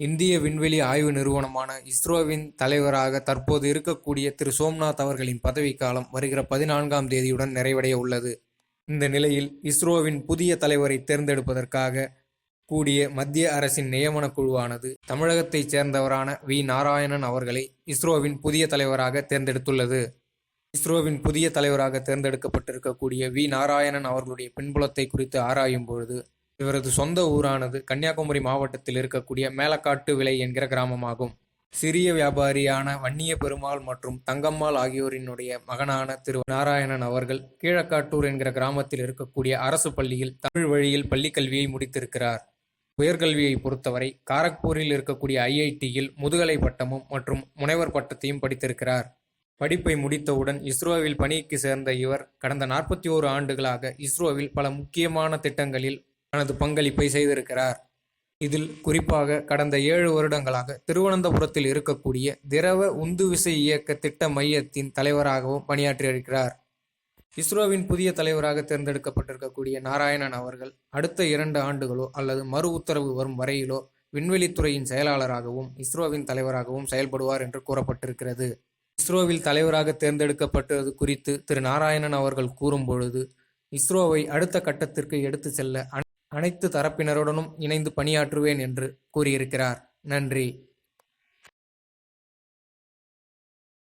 இந்திய விண்வெளி ஆய்வு நிறுவனமான இஸ்ரோவின் தலைவராக தற்போது இருக்கக்கூடிய திரு சோம்நாத் அவர்களின் பதவிக்காலம் வருகிற பதினான்காம் தேதியுடன் நிறைவடைய உள்ளது. இந்த நிலையில் இஸ்ரோவின் புதிய தலைவரை தேர்ந்தெடுப்பதற்காக கூடிய மத்திய அரசின் நியமனக் குழுவானது தமிழகத்தைச் சேர்ந்தவரான வி. நாராயணன் அவர்களை இஸ்ரோவின் புதிய தலைவராக தேர்ந்தெடுத்துள்ளது. இஸ்ரோவின் புதிய தலைவராக தேர்ந்தெடுக்கப்பட்டிருக்கக்கூடிய வி. நாராயணன் அவர்களுடைய பின்புலத்தை குறித்து ஆராயும் பொழுது இவரது சொந்த ஊரானது கன்னியாகுமரி மாவட்டத்தில் இருக்கக்கூடிய மேலக்காட்டு விலை என்கிற கிராமமாகும். சிறிய வியாபாரியான வன்னிய பெருமாள் மற்றும் தங்கம்மாள் ஆகியோரினுடைய மகனான திரு நாராயணன் அவர்கள் கீழக்காட்டூர் என்கிற கிராமத்தில் இருக்கக்கூடிய அரசு பள்ளியில் தமிழ் வழியில் பள்ளிக்கல்வியை முடித்திருக்கிறார். உயர்கல்வியை பொறுத்தவரை காரக்பூரில் இருக்கக்கூடிய ஐஐடியில் முதுகலை பட்டமும் மற்றும் முனைவர் பட்டத்தையும் படித்திருக்கிறார். படிப்பை முடித்தவுடன் இஸ்ரோவில் பணிக்கு சேர்ந்த இவர் கடந்த நாற்பத்தி ஓரு ஆண்டுகளாக இஸ்ரோவில் பல முக்கியமான திட்டங்களில் தனது பங்களிப்பை செய்திருக்கிறார். இதில் குறிப்பாக கடந்த ஏழு வருடங்களாக திருவனந்தபுரத்தில் இருக்கக்கூடிய திரவ உந்துவிசை இயக்க திட்ட மையத்தின் தலைவராகவும் பணியாற்றியிருக்கிறார். இஸ்ரோவின் புதிய தலைவராக தேர்ந்தெடுக்கப்பட்டிருக்கக்கூடிய நாராயணன் அவர்கள் அடுத்த இரண்டு ஆண்டுகளோ அல்லது மறு உத்தரவு வரும் வரையிலோ விண்வெளித்துறையின் செயலாளராகவும் இஸ்ரோவின் தலைவராகவும் செயல்படுவார் என்று கூறப்பட்டிருக்கிறது. இஸ்ரோவில் தலைவராக தேர்ந்தெடுக்கப்பட்டது குறித்து திரு நாராயணன் அவர்கள் கூறும்பொழுது இஸ்ரோவை அடுத்த கட்டத்திற்கு எடுத்து செல்ல அனைத்து தரப்பினருடனும் இணைந்து பணியாற்றுவேன் என்று கூறியிருக்கிறார். நன்றி.